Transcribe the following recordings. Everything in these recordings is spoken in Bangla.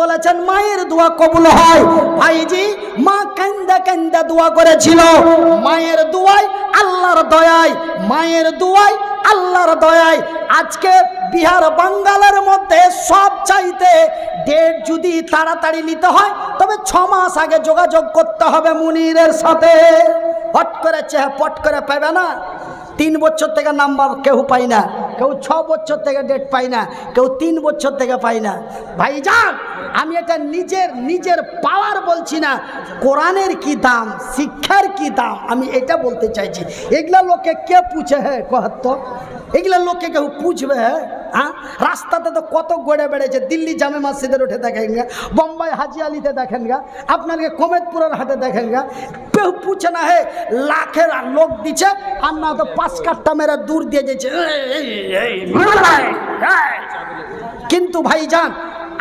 বলেছেন, মায়ের দোয়া কবুল হয়। ভাইজি, মা কান্দা কান্দা দোয়া করেছিল। মায়ের দোয়ায় আল্লাহর দয়ায়, মায়ের দোয়ায় আল্লাহর দয়ায়। আজকে বিহার বাঙ্গালের মধ্যে সব চাইতে ডেট যদি তাড়াতাড়ি নিতে হয়, তবে ছ মাস আগে যোগাযোগ করতে হবে মুনিরের সাথে। হট করে চেহে পট করে পাবে না? তিন বছর থেকে নাম্বার কেউ পাই না, কেউ ছ বছর থেকে ডেট পাই না, কেউ তিন বছর থেকে পাই না। ভাই যান আমি এটা নিজের নিজের পাওয়ার বলছি না, কোরআনের কি দাম, শিক্ষার কি দাম, আমি এটা বলতে চাইছি। এগুলা লোকে কে পুছে হ্যাঁ কহাত্ত এগুলা লোককে কেউ পুছবে হ্যাঁ? রাস্তাতে তো কত গড়ে বেড়েছে, দিল্লি জামে মসজিদের উঠে দেখেন গা, বোম্বাই হাজি আলিতে দেখেন গা, আপনাকে কমেদপুরের হাটে দেখেন গা, কেউ পুছে না, হে, লাখের লোক দিচ্ছে, আর না তো পাঁচ কাঠটা মেরে দূর দিয়ে যেছে কিন্তু ভাই ভাইজান,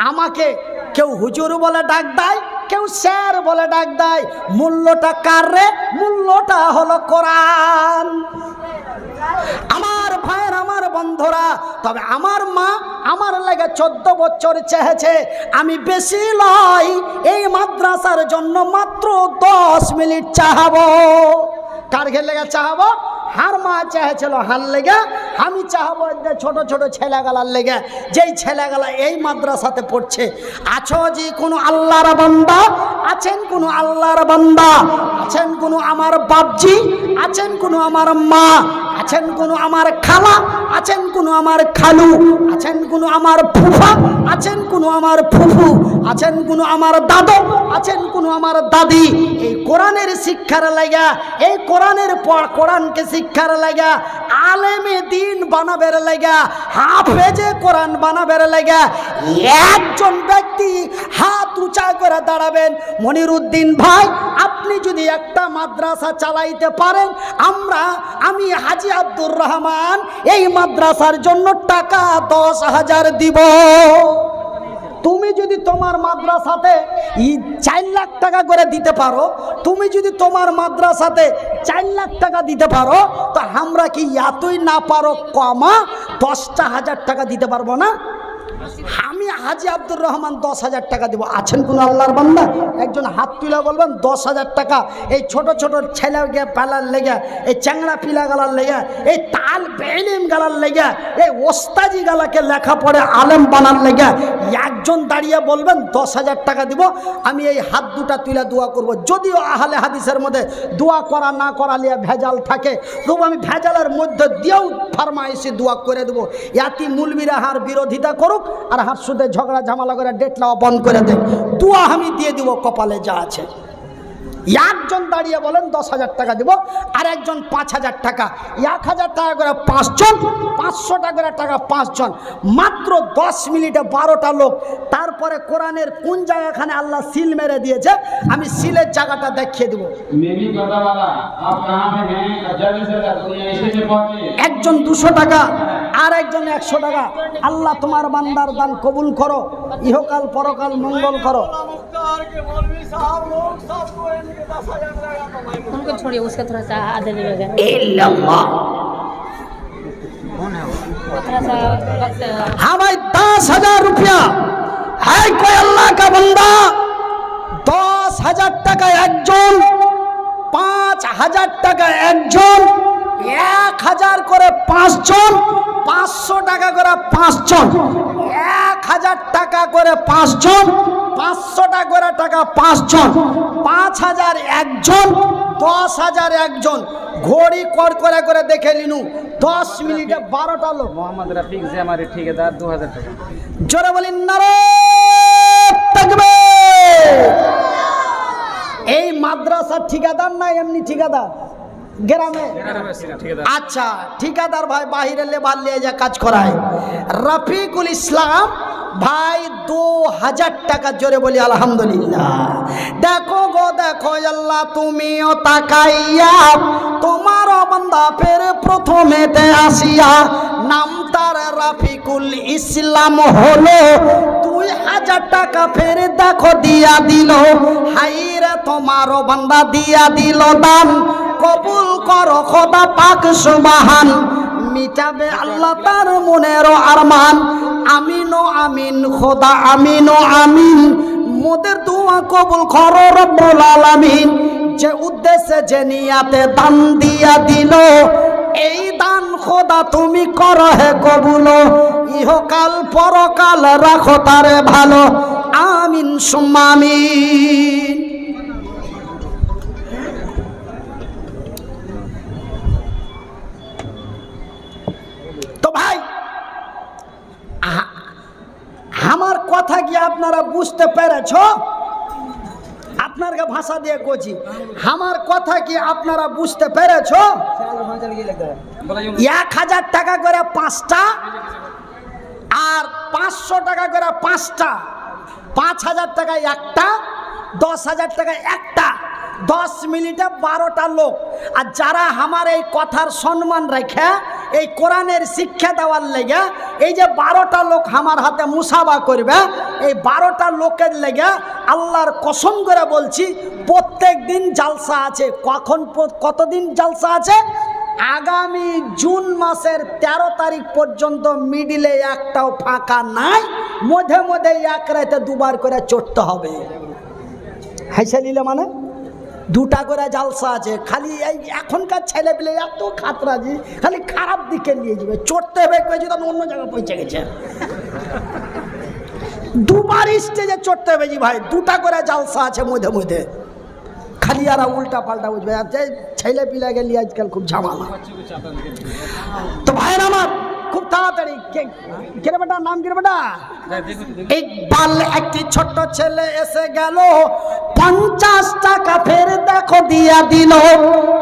আমাকে কেউ হুজুর বলে ডাক দেয়, কেউ স্যার বলে ডাক দেয়, মূল্যটা কার রে? মূল্যটা হলো কোরআন। আমার ভাইয়ের, আমার বন্ধুরা, তবে আমার মা আমার লাগে চোদ্দ বছর চেয়েছে। আমি বেশি লয় এই মাদ্রাসার জন্য মাত্র দশ মিনিট চাহাবো। কার ঘের লেগে চাহাবো? হার মা চেয়েছিল হার লেগে। আমি চাহাবো ছোট ছোট ছেলেগালার লেগে। যেই ছেলেগালা এই মাদ্রাসাতে পড়ছে, আছো যে কোনো আল্লাহর বান্দা? আছেন কোনো আল্লাহর বান্দা? আছেন কোনো আমার বাপজি? আছেন কোনো আমার মা? আছেন কোনো আমার খালা, আছেন কোনো আমার খালু, আছেন কোনো আমার ফুফা, আছেন কোনো আমার ফুফু, আছেন কোনো আমার দাদু, আছেন কোনো আমার দাদি। এই কোরআনের শিক্ষার লাগা এই কোরআনের কোরআনকে শিক্ষার লাগা আলেমে দিন বানাবের লাগা হাফেজে কোরআন বানাবের লাগা একজন ব্যক্তি হাত উঁচা করে দাঁড়াবেন। মনিরুদ্দিন ভাই আপনি যদি একটা মাদ্রাসা চালাইতে পারেন, আমরা, আমি হাজি আব্দুর রহমান, এই মাদ্রাসার জন্য টাকা দশ হাজার দিব। তুমি যদি তোমার মাদ্রাসাতে চার লাখ টাকা করে দিতে পারো, তুমি যদি তোমার মাদ্রাসাতে চার লাখ টাকা দিতে পারো, তো আমরা কি এতই না পারো কমা, দশটা হাজার টাকা দিতে পারব না? আমি হাজি আব্দুর রহমান দশ হাজার টাকা দেবো। আছেন কোনো আল্লাহর বান্দা? একজন হাত তুলে বলবেন, দশ হাজার টাকা। এই ছোট ছোট ছেলেকে পালার লেগে, এই চ্যাংড়া পিলা গালার লেগে, এই তাল বেলিম গালার লেগে, এই ওস্তাজি গালাকে লেখা পড়ে আলেম বানার লেগে, একজন দাঁড়িয়ে বলবেন, দশ হাজার টাকা দিব। আমি এই হাত দুটা তুলে দোয়া করব। যদিও আহলে হাদিসের মধ্যে দোয়া করা, না করা নিয়ে ভেজাল থাকে, তবু আমি ভেজালের মধ্যে দিয়েও ফার্মাইসি দোয়া করে দেবো। ইয়াতি মুলবিরা হার বিরোধিতা করুক আর হাসুদে ঝগড়া ঝামালা করে ডেট লাওয়া বন্ধ করে দেয় দুয়া আমি দিয়ে দিব কপালে যা আছে। একজন দাঁড়িয়ে বলেন দশ হাজার টাকা দিব আর একজন পাঁচ হাজার টাকা। এক হাজার টাকা করে পাঁচজন পাঁচশো টাকা করে টাকা পাঁচজন। মাত্র দশ মিনিটে বারোটা লোক। তারপরে কোরআনের কোন জায়গাখানে আল্লাহ সিল মেরে দিয়েছে আমি সিলের জায়গাটা দেখিয়ে দেবো। একজন দুশো টাকা আর একজন একশো টাকা আল্লাহ তোমার বান্দার দান কবুল করো ইহকাল পরকাল মঙ্গল করো उनको छोड़िए उसका थोड़ा सा आधे लगेगा थोड़ा सा वक्त हाँ भाई दस हजार रुपया है कोई अल्लाह का बंदा দশ হাজার টাকা একজন পাঁচ হাজার টাকা একজন এক হাজার করে পাঁচজন পাঁচশো টাকা করে পাঁচজন এক হাজার টাকা করে পাঁচজন পাঁচশো টাকা করে টাকা পাঁচজন পাঁচ হাজার একজন দশ হাজার একজন। ঘড়ি কর করে করে দেখে নিনু দশ মিনিটে বারোটা লোক। মোহাম্মদ রাফিক যে আমার ঠিকাদার দু হাজার টাকা। জোরে বলি নারে থাকবে এই মাদ্রাসার ঠিকাদার না এমনি ঠিকাদার? গ্রামে? আচ্ছা ঠিকাদার ভাই বাহিরে লেবার নিয়ে যা কাজ করায়। রফিকুল ইসলাম ভাই দু হাজার টাকা জোরে বলি আলহামদুলিল্লাহ। দেখো গো দেখো আল্লাহ তুমিও তাকাইয়া তোমার বান্দা ফের প্রথমেতে আসিয়া নাম তার রাফিকুল ইসলাম হলো দুই হাজার টাকা ফের দেখো, দিয়া দিল। হাইরে তোমারও বান্দা, দিয়া দিল দান। কবুল করো, খোদা পাক সুবাহান। মিটাবে আল্লাহ তার মনের আরমান। আমিন ও আমিন, খোদা আমিন ও আমিন। মোদের দোয়া কবুল কর রব্বুল আলামিন। যে উদ্দেশ্যে, যে নিয়াতে দান দিয়া দিল, এই দান খোদা তুমি কর হে কবুল। ইহকাল পরকাল রাখো তারে ভালো। আমিন সুম্মা তো ভাই আমার কথা কি আপনারা বুঝতে পেরেছ? আপনারকে ভাষা দিয়ে কছি আমার কথা কি আপনারা বুঝতে পেরেছ? এক হাজার টাকা করে পাঁচটা আর পাঁচশো টাকা করে পাঁচটা। পাঁচ হাজার টাকা একটা, দশ হাজার টাকা একটা। দশ মিনিটে বারোটা লোক। আর যারা আমার এই কথার সম্মান রেখে এই কোরআনের শিক্ষা দেওয়ার লেগে এই যে বারোটা লোক আমার হাতে মুসাবা করবে, এই বারোটা লোকের লেগে আল্লাহর কসম করে বলছি, প্রত্যেক দিন জালসা আছে। কখন কতদিন জালসা আছে? আগামী জুন মাসের ১৩ তারিখ পর্যন্ত মিডিলে একটাও ফাঁকা নাই। মধ্যে মধ্যে এক রাতে দুবার করে চড়তে হবে। হাইসা নিলে মানে? দুটা করে জালসা আছে, খালি এই এখনকার ছেলে পেলে এত খাতরাজি, খালি খারাপ দিকে নিয়ে যাবে, চড়তে হবে কয়েছে তখন অন্য জায়গায় পৌঁছে গেছে। দুবার স্টেজে চড়তে হবে জি ভাই, দুটা করে জালসা আছে মধ্যে মধ্যে। খালি আর উল্টা পাল্টা বুঝবে, আর যে ছেলে পিলা গেলি আজকাল খুব ঝামেলা। তো ভাইয়ের আমার খুব তাড়াতাড়ি। কে- কে বেটা? নাম কি রে বেটা? ইকবাল, একটি ছোট্ট ছেলে এসে গেল। পঞ্চাশ টাকা ফের দেখো দিয়া দিল।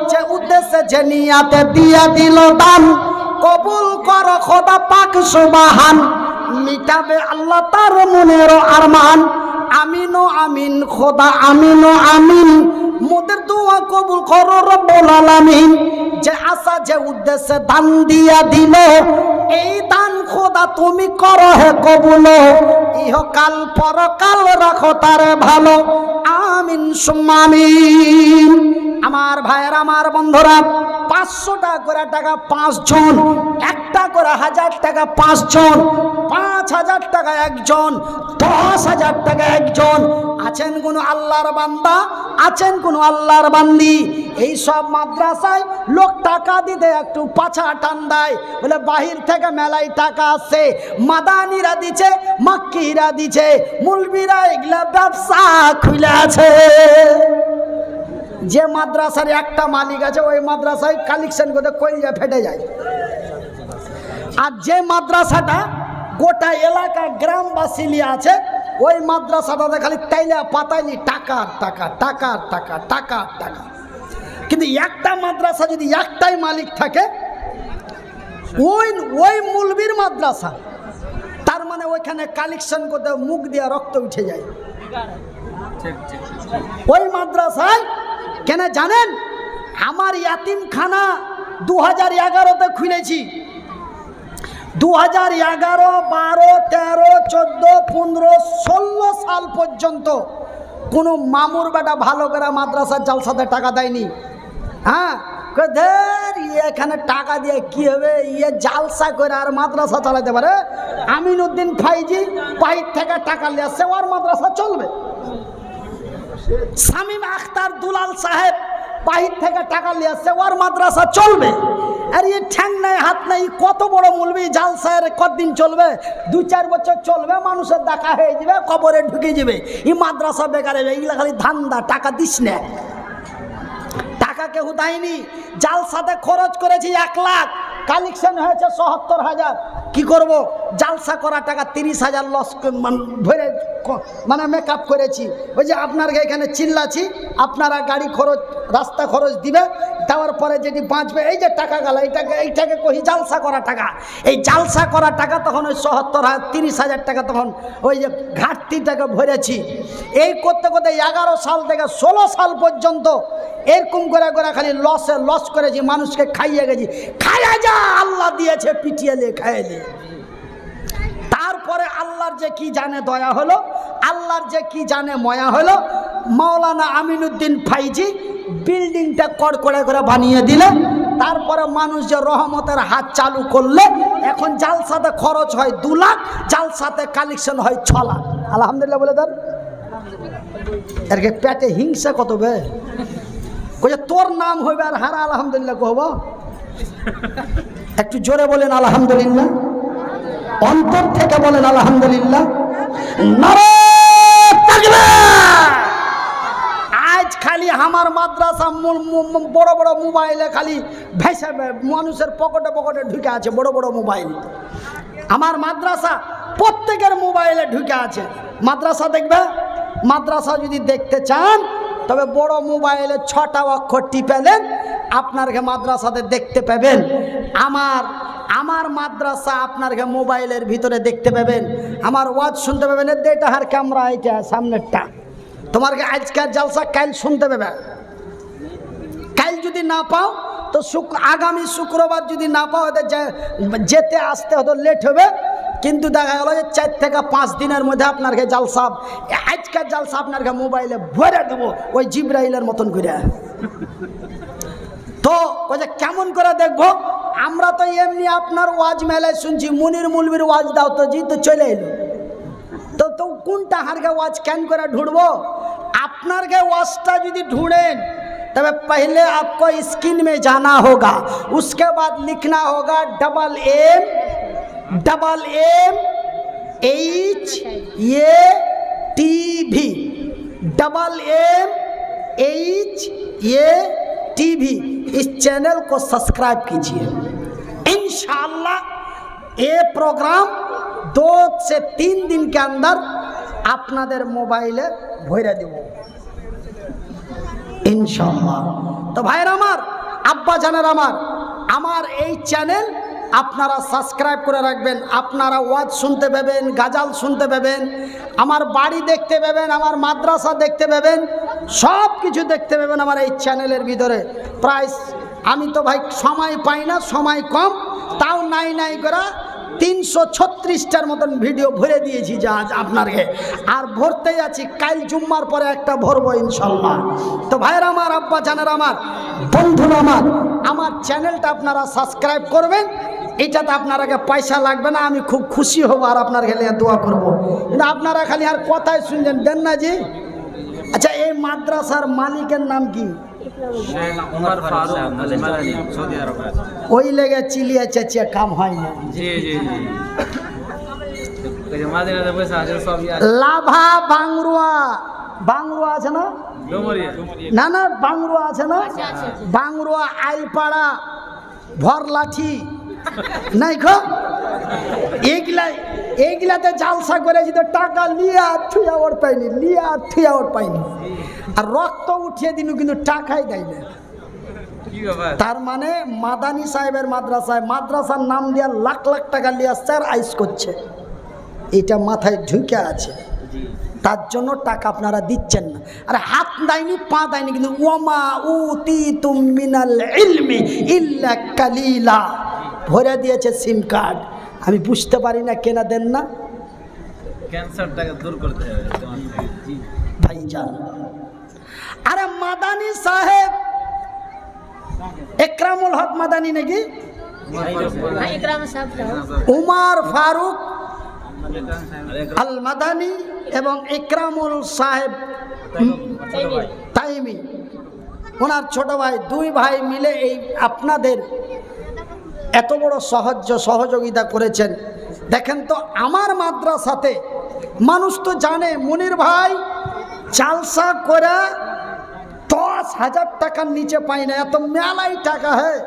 যে উদ্দেশ্যে যে নিয়াতে দিয়া দিল দান। কবুল কর খোদা পাক সুবাহান। মিটাবে আল্লাহ তার মনের আরমান। আমিনো আমিন, খোদা আমিনো আমিন। মোদের দোয়া কবুল করো রব্বুল আলামিন। যে আশা, যে উদ্দেশ্যে দান দিয়া দিল, এই দান খোদা তুমি করো হে কবুল। ইহকাল পরকাল রাখো তারে ভালো। আমিন, সুম্মা আমিন। আমার ভাইয়ের, আমার বন্ধুরা, পাঁচশো টাকা করে টাকা পাঁচজন, একটা করে হাজার টাকা পাঁচজন পাঁচ হাজার টাকা একজন, দশ হাজার টাকা একজন। আছেন কোনো আল্লাহর বান্দা? আছেন কোনো আল্লাহর বান্দি? এই সব মাদ্রাসায় লোক টাকা দিতে একটু পাছা টান দেয়। বলে বাহির থেকে মেলায় টাকা আসছে, মাদানিরা দিছে, মাক্কিরা দিছে, মুলবিরা এগুলা ব্যবসা খুলে আছে। যে মাদ্রাসার একটা মালিক আছে, ওই মাদ্রাসায় কালেকশন করতে কইয়া ফেটে যায়। আর যে মাদ্রাসাটা গোটা এলাকা গ্রামবাসী নিয়ে আছে। ওই মাদ্রাসাটাতে খালি তাইলা পাতাইলি টাকা আর টাকা টাকা আর টাকা টাকা আর টাকা কিন্তু একটা মাদ্রাসা যদি একটাই মালিক থাকে, ওই ওই মুলবির মাদ্রাসা, তার মানে ওইখানে কালেকশন করতে মুখ দিয়ে রক্ত উঠে যায়। ওই মাদ্রাসায়, কেন জানেন? আমার ইয়াতিমখানা দু হাজার এগারোতে খুলেছি। দু হাজার এগারো, বারো, তেরো, চোদ্দ, পনেরো, ষোলো সাল পর্যন্ত কোনো মামুর বেটা ভালো করে মাদ্রাসার জালসাতে টাকা দেয়নি। হ্যাঁ? ধের ইয়ে এখানে টাকা দিয়ে কি হবে? ইয়ে জালসা করে আর মাদ্রাসা চালাতে পারে? আমিনুদ্দিন ফাইজি বাহির থেকে টাকা নিয়ে আসছে, ওর মাদ্রাসা চলবে। শামীম আখতার দুলাল সাহেব বাহির থেকে টাকা নিয়ে আসছে, ওর মাদ্রাসা চলবে। আর ঠ্যাং নাই, হাত নাই, কত বড় মুলবি, জাল সাহের কতদিন চলবে? দু চার বছর চলবে, মানুষের দেখা হয়ে যাবে, কবরে ঢুকে যাবে। এই মাদ্রাসা বেকার হবে খালি ধান্দা, টাকা দিস না। টাকা কেউ দেয়নি? জাল সাথে খরচ করেছি এক লাখ, কালেকশন হয়েছে সত্তর হাজার। কি করব? জালসা করা টাকা তিরিশ হাজার লস মান- ভরে মানে মেকআপ করেছি। ওই যে আপনার এখানে চিল্লাছি আপনারা গাড়ি খরচ, রাস্তা খরচ দিবে, দেওয়ার পরে যেটি বাঁচবে, এই যে টাকা গেল, এইটাকে এইটাকে কহি জালসা করা টাকা। এই জালসা করা টাকা তখন ওই সত্তর হাজার, তিরিশ হাজার টাকা তখন ওই যে ঘাটতিটাকে ভরেছি। এই করতে করতে এগারো সাল থেকে ষোলো সাল পর্যন্ত এরকম করে করে খালি লসে লস করেছি, মানুষকে খাইয়ে গেছি। খাইয়া যা, আল্লাহ দিয়েছে, পিটিয়ে লে খাইয়ে তারপরে আল্লাহর যে কি জানে দয়া হলো, আল্লাহর যে কি জানে ময়া হলো, মাওলানা আমিনুদ্দিন ফাইজি বিল্ডিংটা কড়কড়ে করে বানিয়ে দিলে, তারপরে মানুষ যে রহমতের হাত চালু করলে, এখন জালসাতে খরচ হয় দু লাখ, জালসাতে কালেকশন হয় ছ লাখ। আলহামদুলিল্লাহ বলে দেন। এরকে কি পেটে হিংসা কত বে? কইছে তোর নাম হইবে আর হারা, আলহামদুলিল্লাহ কহব। একটু জোরে বলেন, আলহামদুলিল্লাহ। অন্তর থেকে বলেন, আলহামদুলিল্লাহ। আজ খালি আমার মাদ্রাসা বড় বড় মোবাইলে খালি ভেসে মানুষের পকেটে পকেটে ঢুকে আছে বড় বড় মোবাইল। আমার মাদ্রাসা প্রত্যেকের মোবাইলে ঢুকে আছে। মাদ্রাসা দেখবে? মাদ্রাসা যদি দেখতে চান, তবে বড় মোবাইলে ছটা অক্ষর টিপেলেন আপনারকে মাদ্রাসাতে দেখতে পাবেন। আমার আমার মাদ্রাসা আপনারকে মোবাইলের ভিতরে দেখতে পাবেন। আমার ওয়াজ শুনতে পাবেন এটা হার ক্যামেরা এটা সামনেরটা। তোমারকে আজকের জালসা কাল শুনতে পাবে। কাল যদি না পাও, তো শুক আগামী শুক্রবার যদি না পাও যেতে আসতে হয়তো লেট হবে। কিন্তু দেখা গেল যে চার থেকে পাঁচ দিনের মধ্যে আপনারকে জালসা, আজকের জালসা আপনারকে মোবাইলে ভরে দেবো, ওই জিব্রাইলের মতন করে তো, ওই যে কেমন করে দেখব আমরা তো এমনি আপনার ওয়াজ মেলায় শুনছি মুনির মুলবির ওয়াজ দাও তো জি তো চলে এলো তো তো কোনটা হারকে ওয়াজ कैन করে ढूंढबो আপনার के ওয়াজটা যদি ढूंढें तब पहले आपको स्क्रीन में जाना होगा उसके बाद लिखना होगा double M double M H ये टी भी डबल एम एच ये टी भी इस चैनल को सब्सक्राइब कीजिए इंशाल्लाह ये प्रोग्राम दो से तीन दिन के अंदर আপনাদের মোবাইলে ভরে দেব ইনশাল্লাহ তো ভাইয়ের আমার আব্বা জানের আমার আমার এই চ্যানেল আপনারা সাবস্ক্রাইব করে রাখবেন আপনারা ওয়াজ শুনতে পাবেন গাজাল শুনতে পাবেন আমার বাড়ি দেখতে পাবেন আমার মাদ্রাসা দেখতে পাবেন সব কিছু দেখতে পাবেন আমার এই চ্যানেলের ভিতরে প্রায় আমি তো ভাই সময় পাই না সময় কম তাও নাই নাই করা তিনশো ছত্রিশটার মতন ভিডিও ভরে দিয়েছি যা আজ আপনাকে আর ভরতে আছি, কাল জুম্মার পরে একটা ভরবো ইনশাল্লাহ। তো ভাইয়ের আমার, আব্বা জানের আমার, বন্ধুরা আমার আমার চ্যানেলটা আপনারা সাবস্ক্রাইব করবেন। এটাতে আপনারাকে পয়সা লাগবে না, আমি খুব খুশি হব আর আপনার খেলে দোয়া করব। কিন্তু আপনারা খালি আর কথাই শুনছেন, দেন না জি। আচ্ছা এই মাদ্রাসার মালিকের নাম কি? ওই লেগে চিলিয়া চেঁচিয়া কাম হয় না। লাভা বাংরুয়া। বাংরুয়া আছে না? না না বাংরুয়া আছে না? বাংরুয়া আইপাড়া ভর লাঠি নাই খো? এগুলাই এইগুলাতে জালসা করেছি তো টাকা লিয়া থুয়া ওর পাইনি লিয়া থুয়া ওর পাইনি। আর রক্ত উঠিয়ে দিনু কিন্তু টাকাই দেয় না। তার মানে মাদানি সাহেবের মাদ্রাসায় মাদ্রাসার নাম দিয়া লাখ লাখ টাকা লিয়ে আসছে আর আইস করছে। এটা মাথায় ঢুকে আছে। তার জন্য টাকা আপনারা দিচ্ছেন না। আরে হাত দেয়নি পা দেয়নি কিন্তু ওমা উ তি মিনাল ইলমি ইল্লা কালিলা। ভরে দিয়েছে সিম কার্ড। আমি বুঝতে পারি না কেনা দেন না। আরে মাদানি সাহেব একরামুল হক মাদানি নাকি? উমার ফারুক আল মাদানি এবং একরামুল সাহেব তাইমি। ওনার ছোট ভাই দুই ভাই মিলে এই আপনাদের এত বড় সাহায্য সহযোগিতা করেছেন। দেখেন তো আমার মাদ্রাসাতে মানুষ তো জানে মনির ভাই চালসা করে দশ হাজার টাকার নিচে পাই না এত মেলাই টাকা হ্যাঁ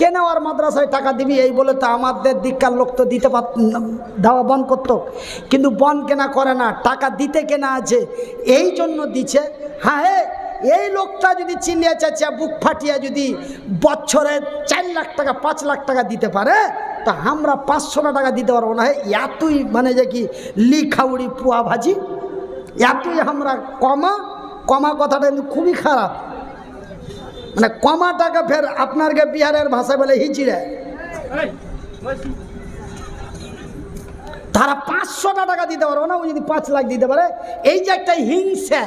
কেন আর মাদ্রাসায় টাকা দিবি? এই বলে তো আমাদের দিককার লোক তো দিতে পারত না, দেওয়া বন করতো। কিন্তু বন কেনা করে না টাকা দিতে কেনা আছে। এই জন্য দিচ্ছে হ্যাঁ এই লোকটা যদি চিল্লিয়া চাচিয়া বুক ফাটিয়া যদি বছরে চার লাখ টাকা, পাঁচ লাখ টাকা দিতে পারে, তা আমরা পাঁচশোটা টাকা দিতে পারব না। এতই মানে যে কি লি খাউড়ি পুয়া ভাজি এতই আমরা কমা কমা কথাটা কিন্তু খুবই খারাপ। মানে কমা টাকা ফের আপনারকে বিহারের ভাষায় বলে হিচিড়ে। তারা পাঁচশোটা টাকা দিতে পারব না, ও যদি পাঁচ লাখ দিতে পারে। এই যে একটা হিংসা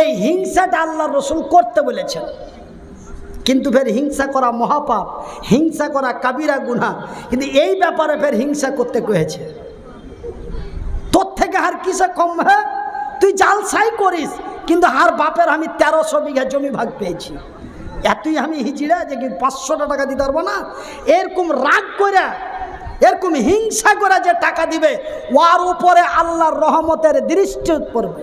এই হিংসাটা আল্লাহ রসুল করতে বলেছেন। কিন্তু ফের হিংসা করা মহাপাপ, হিংসা করা কাবিরা গুনা কিন্তু এই ব্যাপারে ফের হিংসা করতে কয়েছে তোর থেকে আর কিসে কম হ্যাঁ? তুই জালসাই করিস, কিন্তু আর বাপের আমি তেরোশো বিঘা জমি ভাগ পেয়েছি। এতই আমি হিজড়া যে কি পাঁচশোটা টাকা দিতে পারব না? এরকম রাগ করে এরকম হিংসা করে যে টাকা দিবে ওর উপরে আল্লাহর রহমতের দৃষ্টি পড়বে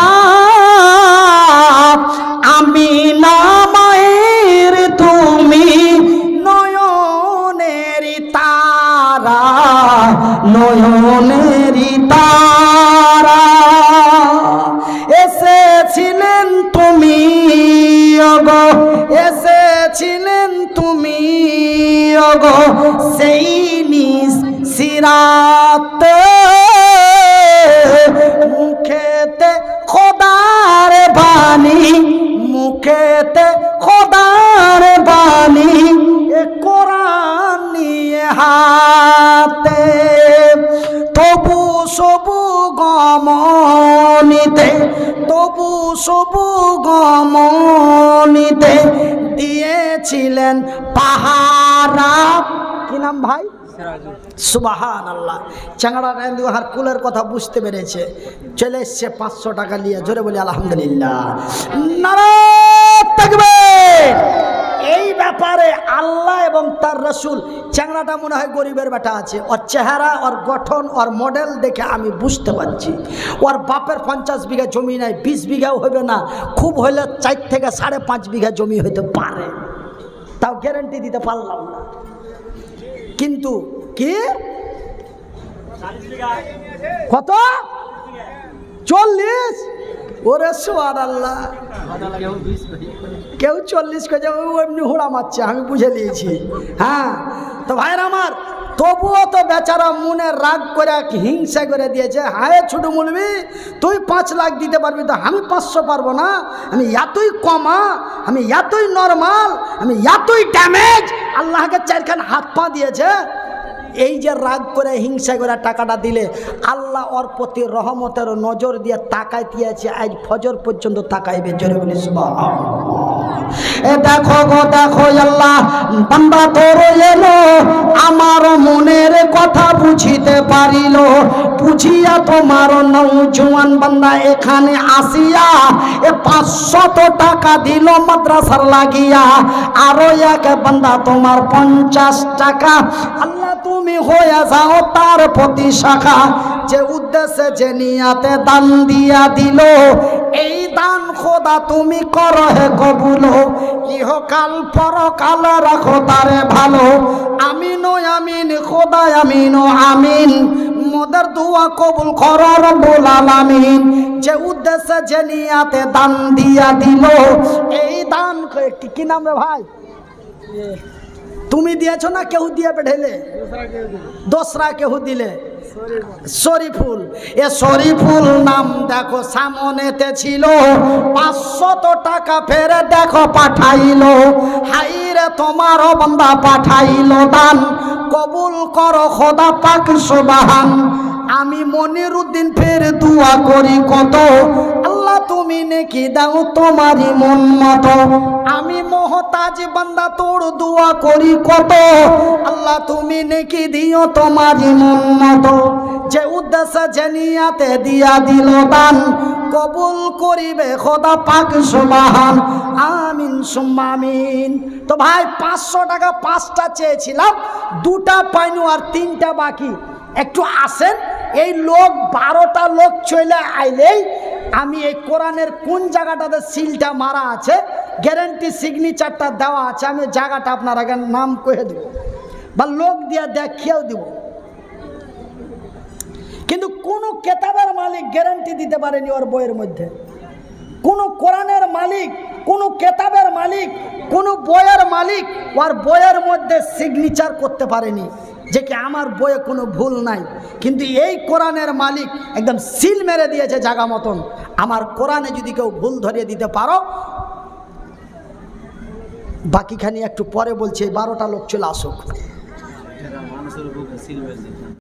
নয়নের তারা এসেছিলেন তুমি, অগো, এসেছিলেন তুমি, অগো, সেই নিজ সিরাতে। মুখেতে খোদার বাণী, মুখেতে সবু গমনিতে, তবু সবু গমনিতে দিয়েছিলেন পাহারা। কি নাম ভাই? সুবাহান আল্লাহ চাংড়া রেন্দু হার কুলের কথা বুঝতে পেরেছে। চলে এসছে পাঁচশো টাকা নিয়ে। জোরে বলি, আলহামদুলিল্লাহ। নারায়ণ তাকবীর। এই ব্যাপারে আল্লাহ এবং তার রসুল চ্যাংড়াটা মনে হয় গরিবের বেটা আছে। ওর চেহারা, ওর গঠন, ওর মডেল দেখে আমি বুঝতে পারছি। ওর বাপের পঞ্চাশ বিঘা জমি নাই, বিশ বিঘাও হবে না। খুব হলে চার থেকে সাড়ে পাঁচ বিঘা জমি হইতে পারে। তাও গ্যারেন্টি দিতে পারলাম না। কিন্তু কি? কত? চল্লিশ? ওরে সোয়ার আল্লাহ কেউ চল্লিশ কে যাবে, ও এমনি হুড়া মারছে, আমি বুঝে নিয়েছি। হ্যাঁ তো ভাইয়ের আমার, তবুও তো বেচারা মনে রাগ করে, হিংসা করে দিয়েছে, হায় ছোট মুলবি, তুই পাঁচ লাখ দিতে পারবি তো আমি পাঁচশো পারব না? আমি এতই কমা, আমি এতই নর্মাল, আমি এতই ড্যামেজ আল্লাহকে চারখান হাত পা দিয়েছে। এই যে রাগ করে, হিংসা করে টাকাটা দিলে, আল্লাহ ওর প্রতি রহমতের নজর দিয়ে তাকাই দিয়েছে আজ ফজর পর্যন্ত তাকাইবে, জোরে বলি, সুবহানাল্লাহ। এ দেখো গো, দেখো আল্লাহ, বান্দা তোর এলো, আমার মনের কথা বুঝিতে পারিল। বুঝিয়া তোমার নৌজওয়ান বান্দা এখানে আসিয়া এ পাঁচশত টাকা দিল মাদ্রাসার লাগিয়া। আরও এক বান্দা তোমার পঞ্চাশ টাকা। আল্লাহ তুমি হয়ে যাও তার প্রতি শাখা। যে উদ্দেশ্যে, যে নিয়াতে দান দিয়া দিল, এই দান খোদা তুমি করো হে কবুল। ইহকাল পরকাল রাখো তারে ভালো। আমিন আমিন খোদা আমিন আমিন। মোদের দোয়া কবুল করো রব্বুল আলামিন। যে উদ্দেশ্যে যে নিয়াতে দান দিয়া দিল, এই দান কি নাম রে ভাই? তুমি দিয়েছ না কেউ দিয়ে পেঠেলে দোসরা কেউ দিলে। শরীফুল। এ শরীফুল নাম দেখো, সামনেতে ছিল। পাঁচশত টাকা ফেরে দেখো পাঠাইলো। হাইরে তোমারও বন্দা পাঠাইলো দান। কবুল করো খোদা পাক সোবাহান। আমি মনির উদ্দিন ফের দোয়া করি কত। আল্লাহ তুমি নেকি দাও তোমারই মন মতো। আমি মহতাজ বান্দা, তোর দোয়া করি কত। আল্লাহ, তুমি নেকি দিও তোমারই মন মতো। যে উদ্দেশ্য জেনিয়াতে দিয়া দিল দান, কবুল করিবে খোদা পাক সুবাহান। আমিন সুম্মা আমিন। তো ভাই, পাঁচশো টাকা পাঁচটা চেয়েছিলাম, দুটা পাইনু আর তিনটা বাকি। একটু আসেন। এই লোক বারোটা লোক চলে আইলেই আমি এই কোরআনের কোন জায়গাটাতে সিলটা মারা আছে গ্যারেন্টি সিগনেচারটা দেওয়া আছে, আমি জায়গাটা আপনার আগে নাম কয়ে দেব বা লোক দিয়া দেখিয়েও দেব। কিন্তু কোনো কেতাবের মালিক গ্যারেন্টি দিতে পারেনি ওর বইয়ের মধ্যে। কোনো কোরআনের মালিক, কোনো কেতাবের মালিক, কোনো বইয়ের মালিক ওর বইয়ের মধ্যে সিগনেচার করতে পারেনি। যে কি আমার বইয়ে কোনো ভুল নাই। কিন্তু এই কোরআনের মালিক একদম সিল মেরে দিয়েছে জাগা মতন। আমার কোরআনে যদি কেউ ভুল ধরিয়ে দিতে পারো, বাকিখানি একটু পরে বলছে বারোটা লোক চলে আসুক।